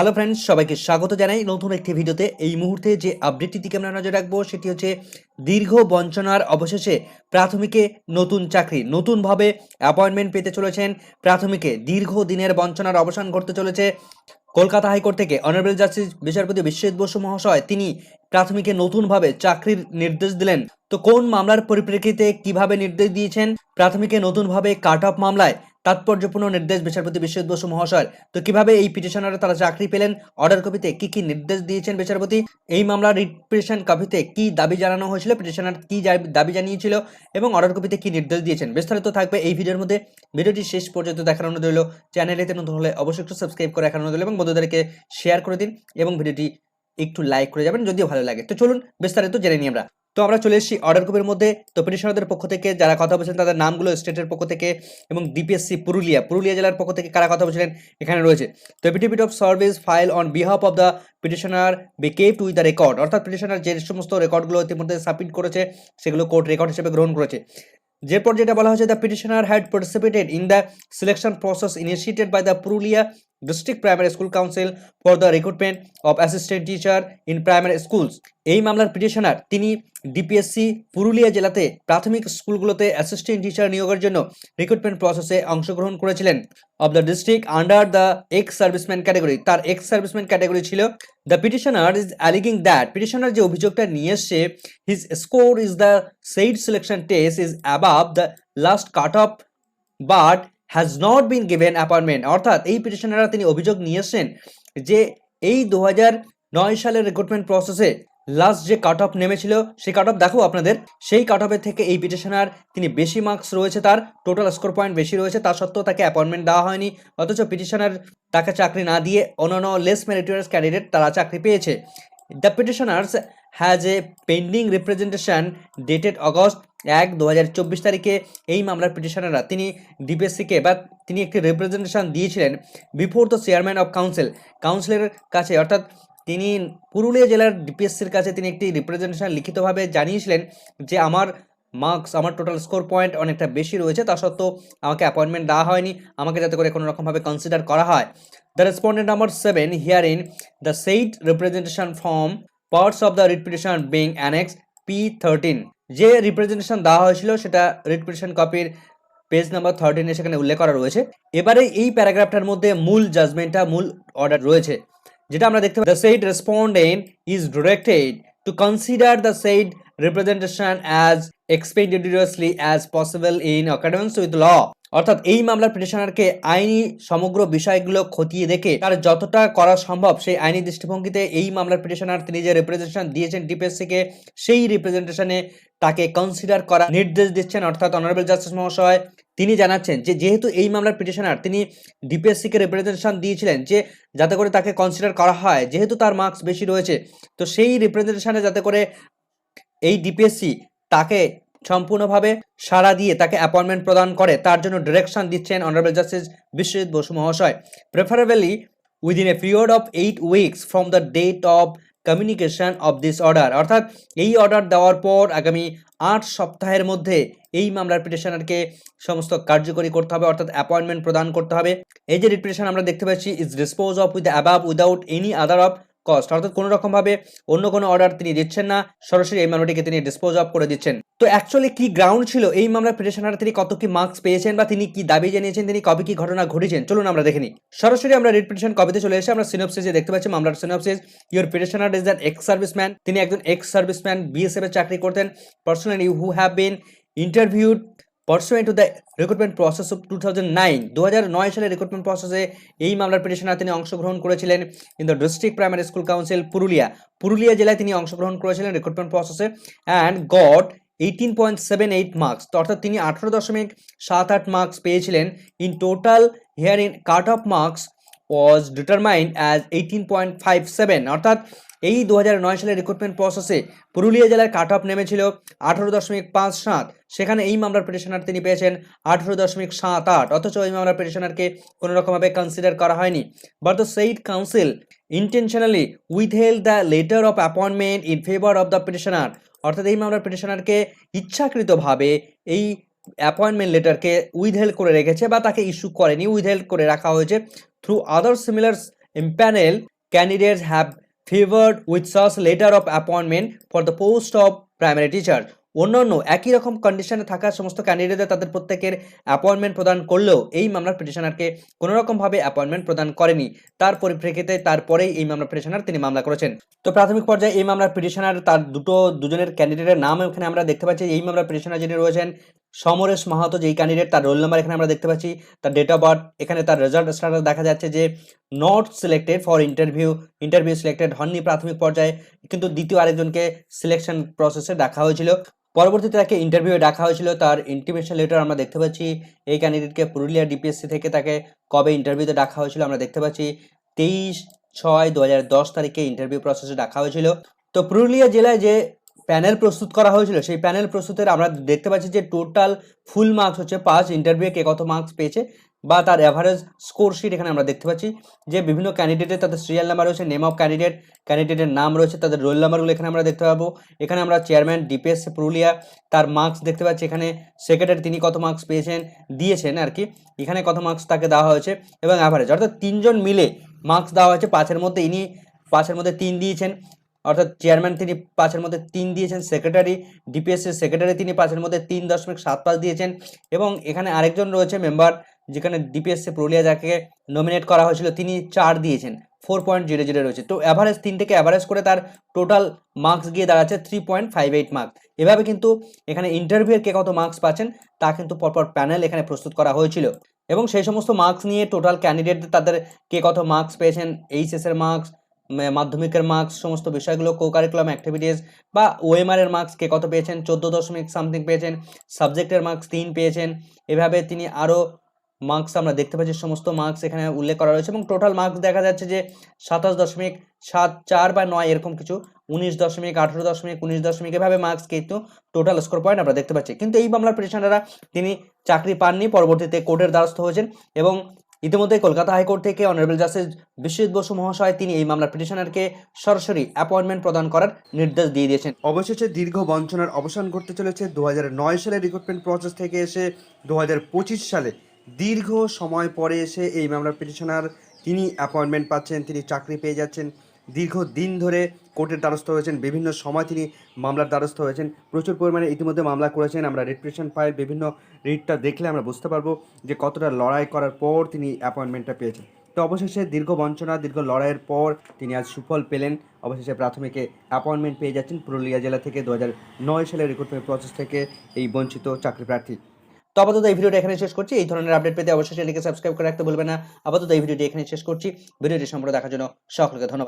Hello friends সবাইকে স্বাগত জানাই নতুন একটি ভিডিওতে। এই মুহূর্তে যে আপডেটটির দিকে আমরা নজর রাখব সেটি হচ্ছে দীর্ঘ বঞ্চনার অবশেষে প্রাথমিকে নতুন চাকরি, নতুনভাবে অ্যাপয়েন্টমেন্ট পেতে চলেছেন। প্রাথমিকে দীর্ঘ দিনের বঞ্চনার অবসান ঘটতে চলেছে। কলকাতা হাইকোর্ট থেকে অনারেবল জাস্টিস বিচারপতি বিশ্বজিৎ বসু মহাশয়, তিনি প্রাথমিকে নতুনভাবে চাকরির নির্দেশ দিলেন। তো কোন মামলার পরিপ্রেক্ষিতে কীভাবে নির্দেশ দিয়েছেন? প্রাথমিকে নতুনভাবে কাট অফ মামলায় তাৎপর্যপূর্ণ নির্দেশ বিচারপতি বিশ্বজিৎ বসু মহাশয়। তো কীভাবে এই পিটিশনাররা তারা চাকরি পেলেন? অর্ডার কপিতে কি কি নির্দেশ দিয়েছেন বিচারপতি? এই মামলার রিপিটিশন কপিতে কি দাবি জানানো হয়েছিল? পিটিশনার কি দাবি জানিয়েছিল? এবং অর্ডার কপিতে কি নির্দেশ দিয়েছেন? বিস্তারিত থাকবে এই ভিডিওর মধ্যে। ভিডিওটি শেষ পর্যন্ত দেখার অনুরোধ রইল। চ্যানেলেতে নতুন হলে অবশ্যই একটু সাবস্ক্রাইব করে রাখার অনুরোধ এবং বন্ধুদেরকে শেয়ার করে দিন এবং ভিডিওটি একটু লাইক করে যাবেন, যদিও ভালো লাগে। তো চলুন বিস্তারিত জেনে নিই আমরা। তো আমরা চলে এসেছি অর্ডার কপির মধ্যে। তো পিটিশনারদের পক্ষ থেকে যারা কথা বলছেন, তাদের নামগুলো স্টেটের পক্ষ থেকে এবং ডিপিএসসি পুরুলিয়া পুরুলিয়া জেলার পক্ষ থেকে কারা কথা বলছিলেন এখানে রয়েছে। তো affidavit of service file on behalf of the petitioner be kept with the record অর্থাৎ পিটিশনার যে সমস্ত রেকর্ডগুলো ইতিমধ্যে সাবমিট করেছে, সেগুলো কোর্ট রেকর্ড হিসেবে গ্রহণ করেছে। যে পর যেটা বলা হয়েছে the petitioner had participated in the selection process initiated by the Purulia district primary school council for the recruitment of assistant teacher in primary schools এই মামলার পিটিশনার তিনি ডিপিএসসি পুরুলিয়া জেলাতে প্রাথমিক স্কুলগুলোতে অ্যাসিস্ট্যান্ট টিচার নিয়োগের জন্য রিক্রুটমেন্ট প্রসেসে অংশগ্রহণ করেছিলেন। Of the district under the ex serviceman category তার এক্স সার্ভিসম্যান ক্যাটাগরি ছিল the petitioner is alleging that petitioner যে অভিযোগটা নিয়ে এসছে his score is the said selection test is above the last cut off but has not been given appointment অর্থাৎ এই পিটিশনাররা তিনি অভিযোগ নিয়ে এসছেন যে এই দু নয় সালের রিক্রুটমেন্ট প্রসেসে লাস্ট যে কাট অফ নেমেছিল, সেই কাট অফ দেখো আপনাদের, সেই কাট অফের থেকে এই পিটিশনার তিনি বেশি মার্কস রয়েছে, তার টোটাল স্কোর পয়েন্ট বেশি রয়েছে তা সত্ত্বেও তাকে অ্যাপয়েন্টমেন্ট দেওয়া হয়নি, অথচ পিটিশনার তাকে চাকরি না দিয়ে অন্যান্য লেস মেরিটোরিয়াস ক্যান্ডিডেট তারা চাকরি পেয়েছে। The petitioners has a pending representation dated August এক দু হাজার চব্বিশ তারিখে এই মামলার পিটিশনাররা তিনি ডিপিএসসিকে বা তিনি একটি রিপ্রেজেন্টেশন দিয়েছিলেন before the chairman of council কাউন্সিলের কাছে, অর্থাৎ তিনি পুরুলিয়া জেলার ডিপিএসসির কাছে তিনি একটি রিপ্রেজেন্টেশন লিখিতভাবে জানিয়েছিলেন যে, আমার মার্কস, আমার টোটাল স্কোর পয়েন্ট অনেকটা বেশি রয়েছে, তা সত্ত্বেও আমাকে অ্যাপয়েন্টমেন্ট দেওয়া হয়নি। আমাকে যাতে করে কোনো রকমভাবে কনসিডার করা হয়। The respondent number seven here in the said representation form parts of the repetition being annex P thirteen যে রিপ্রেজেন্টেশন দেওয়া হয়েছিল, সেটা রিপিটিশন কপির পেজ নাম্বার থার্টিনে সেখানে উল্লেখ করা রয়েছে। এবারে এই প্যারাগ্রাফটার মধ্যে মূল জাজমেন্টটা মূল অর্ডার রয়েছে। যেটা আমরা দেখতে পাই the said respondent is directed to consider the said representation as expeditiously as possible in academics with law অর্থাৎ এই মামলার পিটিশনারকে আইনি সমগ্র বিষয়গুলো খতিয়ে দেখে তার যতটা করা সম্ভব সেই আইনি দৃষ্টিভঙ্গিতে এই মামলার পিটিশনার তিনি যে রিপ্রেজেন্টেশন দিয়েছেন ডিপিএসসিকে সেই রিপ্রেজেন্টেশনে তাকে কনসিডার করা নির্দেশ দিচ্ছেন অর্থাৎ অনারেবল জাস্টিস মহাশয়। তিনি জানাচ্ছেন যে যেহেতু এই মামলার পিটিশনার তিনি ডিপিএসসিকে রিপ্রেজেন্টেশন দিয়েছিলেন যে যাতে করে তাকে কনসিডার করা হয়, যেহেতু তার মার্কস বেশি রয়েছে, তো সেই রিপ্রেজেন্টেশনে যাতে করে এই ডিপিএসসি তাকে সম্পূর্ণভাবে সাড়া দিয়ে তাকে অ্যাপয়েন্টমেন্ট প্রদান করে, তার জন্য ডিরেকশন দিচ্ছেন অনারেবল জাস্টিস বিশ্বজিৎ বসু মহাশয় preferably within a period of eight weeks from the date of communication of this order অর্থাৎ এই অর্ডার দেওয়ার পর আগামী আট সপ্তাহের মধ্যে এই মামলার পিটিশনারকে সমস্ত কার্যকরী করতে হবে, অর্থাৎ অ্যাপয়েন্টমেন্ট প্রদান করতে হবে। এই যে রিপিটেশন আমরা দেখতে পাচ্ছি is dispose of with above without any other of cost অর্থাৎ কোনো রকমভাবে অন্য কোনো অর্ডার তিনি দিচ্ছেন না, সরাসরি এই মামলাটিকে তিনি ডিসপোজ অফ করে দিচ্ছেন। তো অ্যাকচুয়ালি কি গ্রাউন্ড ছিল এই মামলার পিটিশনার তিনি কত কি মার্কস পেয়েছেন বা তিনি কি দাবি জানিয়েছেন, তিনি কবে কি ঘটনা ঘটেছেন চলুন আমরা দেখে নিই। সরাসরি আমরা রিট পিটিশন কবিতে চলে এসে আমরা সিনপসিসে দেখতে পাচ্ছি। মামলার synopsis your petitioner is an ex serviceman তিনি একজন এক্স সার্ভিসম্যান বিএসএফ এর চাকরি করতেন। Personally who have been interviewed pursuant to the recruitment process of 2009 2009 সালে রিক্রুটমেন্ট প্রসেসে এই মামলার পিটিশনার তিনি অংশগ্রহণ করেছিলেন in the district primary school council Purulia. Purulia জেলায় তিনি অংশগ্রহণ করেছিলেন রিক্রুটমেন্ট প্রসেসে and got eighteen point seven eight marks অর্থাৎ তিনি আঠারো দশমিক সাত আট মার্কস পেয়েছিলেন। In total here in cut off marks was determined as eighteen point five seven অর্থাৎ এই দু সালের রিক্রুটমেন্ট প্রসেসে পুরুলিয়া জেলার কাট অফ নেমেছিল আঠারো দশমিক পাঁচ সাত। সেখানে এই মামলার পিটিশনার তিনি পেয়েছেন আঠারো দশমিক সাত আট। অথচ এই মামলার পিটিশনারকে কোনো রকমভাবে কনসিডার করা হয়নি। But the said council intentionally withheld the letter of appointment in favour of the petitioner অর্থাৎ এই মামলার পিটিশনারকে ইচ্ছাকৃতভাবে এই অ্যাপয়েন্টমেন্ট লেটারকে উইথহেল্ড করে রেখেছে বা তাকে ইস্যু করেনি। উইথহেল্ড করে রাখা হয়েছে। Through other similar empanel candidates have favored with such letter of appointment for the post of primary teacher. অন্যান্য একই রকম কন্ডিশনে থাকা সমস্ত ক্যান্ডিডেটদের তাদের প্রত্যেকের অ্যাপয়েন্টমেন্ট প্রদান করলেও এই মামলার পিটিশনারকে কোনো রকমভাবে অ্যাপয়েন্টমেন্ট প্রদান করেনি। তার পরিপ্রেক্ষিতে তারপরেই এই মামলার পিটিশনার তিনি মামলা করেছেন। তো প্রাথমিক পর্যায়ে এই মামলার পিটিশনার তার দুটো, দুজনের ক্যান্ডিডেটের নাম এখানে আমরা দেখতে পাচ্ছি। এই মামলার পিটিশনার যিনি রয়েছেন সমরেশ মাহাতো যেই ক্যান্ডিডেট তার রোল নাম্বার এখানে আমরা দেখতে পাচ্ছি, তার ডেট অফ বার্থ এখানে তার রেজাল্ট স্টাটাস দেখা যাচ্ছে যে not selected for interview interview selected হননি প্রাথমিক পর্যায়ে, কিন্তু দ্বিতীয় আরেকজনকে সিলেকশন প্রসেসে ডাকা হয়েছিল। পরবর্তীতে তাকে ইন্টারভিউ ডাকা হয়েছিল, তার ইন্টিমেশন লেটার আমরা দেখতে পাচ্ছি, এই ক্যান্ডিডেটকে পুরুলিয়া ডিপিএসসি থেকে তাকে কবে ইন্টারভিউতে ডাকা হয়েছিল আমরা দেখতে পাচ্ছি, তেইশ ছয় দু হাজার দশ তারিখে ইন্টারভিউ প্রসেসে ডাকা হয়েছিল। তো পুরুলিয়া জেলায় যে প্যানেল প্রস্তুত করা হয়েছিল, সেই প্যানেল প্রস্তুতের আমরা দেখতে পাচ্ছি যে টোটাল ফুল মার্কস হচ্ছে পাঁচ ইন্টারভিউ কে কত মার্কস পেয়েছে বা তার অ্যাভারেজ স্কোর শিট এখানে আমরা দেখতে পাচ্ছি যে বিভিন্ন ক্যান্ডিডেটের তাদের সিরিয়াল নাম্বার রয়েছে নেম অফ ক্যান্ডিডেট ক্যান্ডিডেটের নাম রয়েছে, তাদের রোল নাম্বারগুলো এখানে আমরা দেখতে পাবো। এখানে আমরা চেয়ারম্যান ডিপিএস পুরুলিয়া তার মার্কস দেখতে পাচ্ছি, এখানে সেক্রেটারি তিনি কত মার্কস পেয়েছেন, দিয়েছেন আর কি। এখানে কত মার্কস তাকে দেওয়া হয়েছে এবং অ্যাভারেজ অর্থাৎ তিনজন মিলে মার্কস দেওয়া হয়েছে, পাঁচের মধ্যে ইনি, পাঁচের মধ্যে তিন দিয়েছেন। অর্থাৎ চেয়ারম্যান তিনি পাঁচের মধ্যে তিন দিয়েছেন সেক্রেটারি ডিপিএসসির সেক্রেটারি তিনি পাঁচের মধ্যে তিন দশমিক সাত পাঁচ দিয়েছেন এবং এখানে আরেকজন রয়েছে মেম্বার যেখানে ডিপিএসসি পুরুলিয়া যাকে নমিনেট করা হয়েছিল তিনি চার দিয়েছেন ফোর পয়েন্ট জিরো জিরো রয়েছে। তো অ্যাভারেজ তিনটেকে অ্যাভারেজ করে তার টোটাল মার্কস গিয়ে দাঁড়াচ্ছে three point five eight marks এভাবে কিন্তু এখানে ইন্টারভিউয়ের কে কত মার্কস পাচ্ছেন তা কিন্তু পরপর প্যানেল এখানে প্রস্তুত করা হয়েছিল। এবং সেই সমস্ত মার্কস নিয়ে টোটাল ক্যান্ডিডেট তাদের কে কত মার্কস পেয়েছেন এইচএসের মার্কস মাধ্যমিকের মার্কস সমস্ত বিষয়গুলো কো কারিকুলাম অ্যাক্টিভিটিস বা ওএমআর এর মার্কস কে কত পেয়েছেন? চোদ্দ দশমিক সামথিং পেয়েছেন। সাবজেক্টের মার্কস তিন পেয়েছেন। এভাবে তিনি আরও মার্কস আমরা দেখতে পাচ্ছি। সমস্ত মার্কস এখানে উল্লেখ করা রয়েছে এবং টোটাল মার্কস দেখা যাচ্ছে যে সাতাশ দশমিক সাত চার বা নয় এরকম কিছু, উনিশ দশমিক, আঠেরো দশমিক, উনিশ দশমিক এভাবে মার্কস কিন্তু টোটাল স্কোর পয়েন্ট আমরা দেখতে পাচ্ছি। কিন্তু এই মামলার পিটিশনাররা তিনি চাকরি পাননি, পরবর্তীতে কোর্টের দ্বারস্থ হয়েছেন এবং ইতিমধ্যে কলকাতা হাইকোর্ট থেকে অনারেবল জাস্টিস বিশ্বজিৎ বসু মহাশয় তিনি এই মামলার পিটিশনারকে সরাসরি অ্যাপয়েন্টমেন্ট প্রদান করার নির্দেশ দিয়ে দিয়েছেন। অবশেষে দীর্ঘ বঞ্চনার অবসান করতে চলেছে দু নয় সালে রিক্রুটমেন্ট প্রসেস থেকে এসে দু হাজার পঁচিশ সালে দীর্ঘ সময় পরে এসে এই মামলার পিটিশনার তিনি অ্যাপয়েন্টমেন্ট পাচ্ছেন, তিনি চাকরি পেয়ে যাচ্ছেন। দীর্ঘ দিন ধরে কোর্টের দ্বারস্থ হয়েছেন, বিভিন্ন সময় তিনি মামলার দ্বারস্থ হয়েছেন। প্রচুর পরিমাণে ইতিমধ্যে মামলা করেছেন। আমরা রিপ্রেশন ফাইল, বিভিন্ন রিটটা দেখলে আমরা বুঝতে পারব যে কতটা লড়াই করার পর তিনি অ্যাপয়েন্টমেন্টটা পেয়েছেন। তো অবশেষে দীর্ঘ বঞ্চনা, দীর্ঘ লড়াইয়ের পর তিনি আজ সুফল পেলেন। অবশেষে প্রাথমিকে অ্যাপয়েন্টমেন্ট পেয়ে যাচ্ছেন পুরুলিয়া জেলা থেকে দু নয় সালের রিক্রুটমেন্ট প্রসেস থেকে এই বঞ্চিত চাকরি প্রার্থী। তো আপাতত এই ভিডিওটা এখানে শেষ করছি। এই ধরনের আপডেট পেতে অবশ্যই চ্যানেলকে সাবস্ক্রাইব করে রাখতে ভুলবেন না। আপাতত এই ভিডিওটি এখানে শেষ করছি। ভিডিওটি সম্পূর্ণ দেখার জন্য সকলকে ধন্যবাদ।